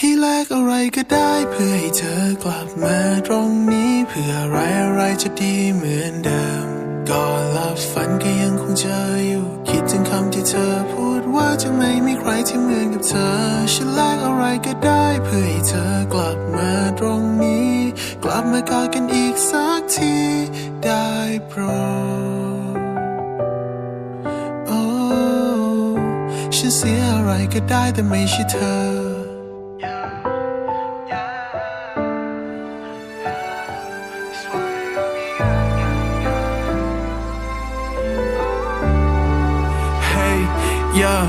ให้แลกอะไรก็ได้เพื่อให้เธอกลับมาตรงนี้เพื่ออะไรอะไรจะดีเหมือนเดิมก่อนหลับฝันก็ยังคงเจออยู่ คิดถึงคำที่เธอพูดว่าจะไม่มีใครที่เหมือนกับเธอฉันแลกอะไรก็ได้เพื่อให้เธอกลับมาตรงนี้ กลับมากอดกันอีกสักทีได้โปรดโอ้ฉันเสียอะไรก็ได้แต่ไม่ใช่เธอ yeah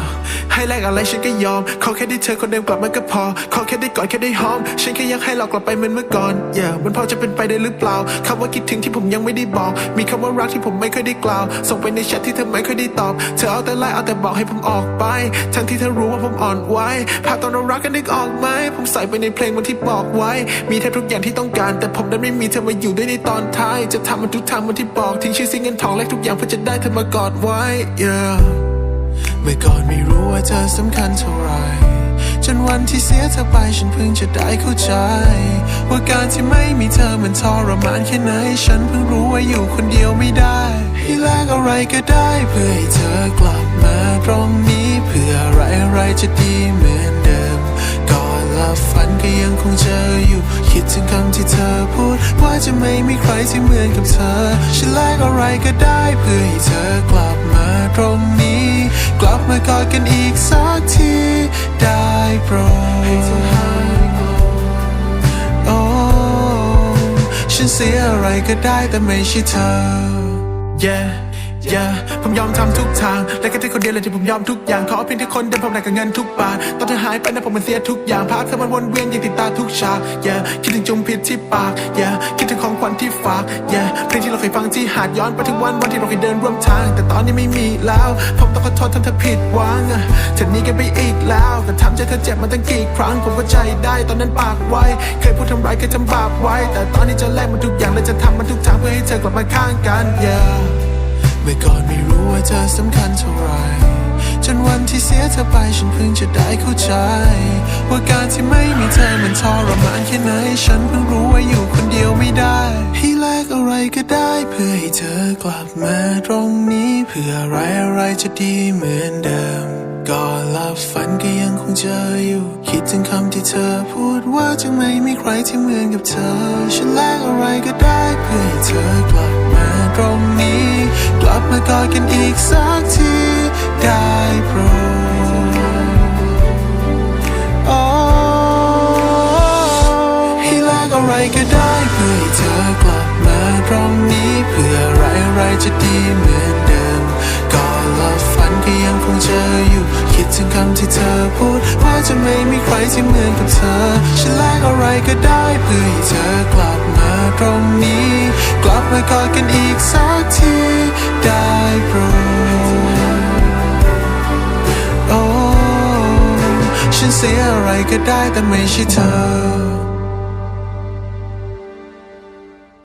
ให้แลกอะไรฉันก็ยอม ขอแค่ได้เธอคนเดิมกลับมาก็พอ ขอแค่ได้กอดแค่ได้หอม ฉันแค่อยากให้เรากลับไปเหมือนเมื่อก่อน yeah มันพอจะเป็นไปได้หรือเปล่าคำว่าคิดถึงที่ผมยังไม่ได้บอก มีคำว่ารักที่ผมไม่เคยได้กล่าว ส่งไปในแชทที่เธอไม่เคยได้ตอบ เธอเอาแต่ไล่เอาแต่บอกให้ผมออกไป ทั้งที่เธอรู้ว่าผมอ่อนไหวภาพตอนเรารักกันนึกออกไหม ผมใส่ไปในเพลงวันที่บอกไว้ มีแทบทุกอย่างที่ต้องการ แต่ผมดันไม่มีเธอมาอยู่ด้วยในตอนท้าย จะทำมันทุกทางวันที่บอก ทิ้งชื่อเสียงเงินทองและทุกอย่างเพื่อจะได้เธอมากอดไว้ yeah เมื่อก่อนไม่รู้ว่าเธอสำคัญเท่าไหรจนวันที่เสียเธอไปฉันเพิ่งจะได้เข้าใจ ว่าการที่ไม่มีเธอมันทรมานแค่ไหน ฉันเพิ่งรู้ว่าอยู่คนเดียวไม่ได้ให้แลกอะไรก็ได้เพื่อให้เธอกลับมาตรงนี้เพื่ออะไรอะไรจะดีเหมือนเดิมก่อนลับฝันก็ยังคงเจออยู่ คิดถึงคำที่เธอพูด ว่าจะไม่มีใครที่เหมือนกับเธอ ฉันแลกอะไรก็ได้เพื่อให้เธอกลับมาตรงนี้ กลับมากอดกันอีกสักทีได้โปรดโอ้ฉันเสียอะไรก็ได้แต่ไม่ใช่เธอ yeah yeah ผมยอมทำทุกทาง และแค่เธอคนเดียวเลยที่ผมยอมทุกอย่าง ขอเพียงที่คนเดิมผมได้กับเงินทุกบาทตอนเธอหายไปนะผมมันเสียทุกอย่างภาพเธอมันวนเวียนยังติดตาทุกฉาก yeah คิดถึงจุมพิษที่ปาก yeah คิดถึงของขวัญที่ฝาก yeah เพลงที่เราเคยฟังที่หาดย้อนไปถึงวันวันที่เราเคยเดินร่วมทาง แต่ตอนนี้ไม่มีแล้ว ผมต้องขอโทษทำเธอผิดหวังเธอนี้กันไปอีกแล้วแต่ทำใจเธอเจ็บมาตั้งกี่ครั้งผมก็ใจได้ตอนนั้นปากไว้เคยพูดทำร้ายเคยทำบาปไว้ แต่ตอนนี้จะแลกมันทุกอย่างและจะทำมันทุกทางเพื่อให้เธอกลับมาข้างกัน yeah เมื่อก่อนไม่รู้ว่าเธอสำคัญเท่าไรจนวันที่เสียเธอไปฉันเพิ่งจะได้เข้าใจ ว่าการที่ไม่มีเธอมันทรมานแค่ไหน ฉันเพิ่งรู้ว่าอยู่คนเดียวไม่ได้ให้แลกอะไรก็ได้เพื่อให้เธอกลับมาตรงนี้ เพื่ออะไรอะไรจะดีเหมือนเดิมก่อนหลับฝันก็ยังคงเจออยู่ คิดถึงคำที่เธอพูดว่าจะไม่มีใครที่เหมือนกับเธอ ฉันแลกอะไรก็ได้เพื่อให้เธอกลับมาตรงนี้ กลับมากอดกันอีกสักทีได้โปรดโอ้ให้แลกอะไรก็ได้เพื่อให้เธอกลับมาตรงนี้เพื่ออะไรอะไรจะดีเหมือนเดิมก่อนลัฝันก็ยังคงเจออยู่ คิดถึงคำที่เธอพูดว่าจะไม่มีใครที่เหมือนกับเธอฉันแลกอะไรก็ได้เพื่อให้เธอกลับมาตรงนี้ กลับมากอดกันอีกสักที ได้โปรดโอ้ฉันเสียอะไรก็ได้แต่ไม่ใช่เธอ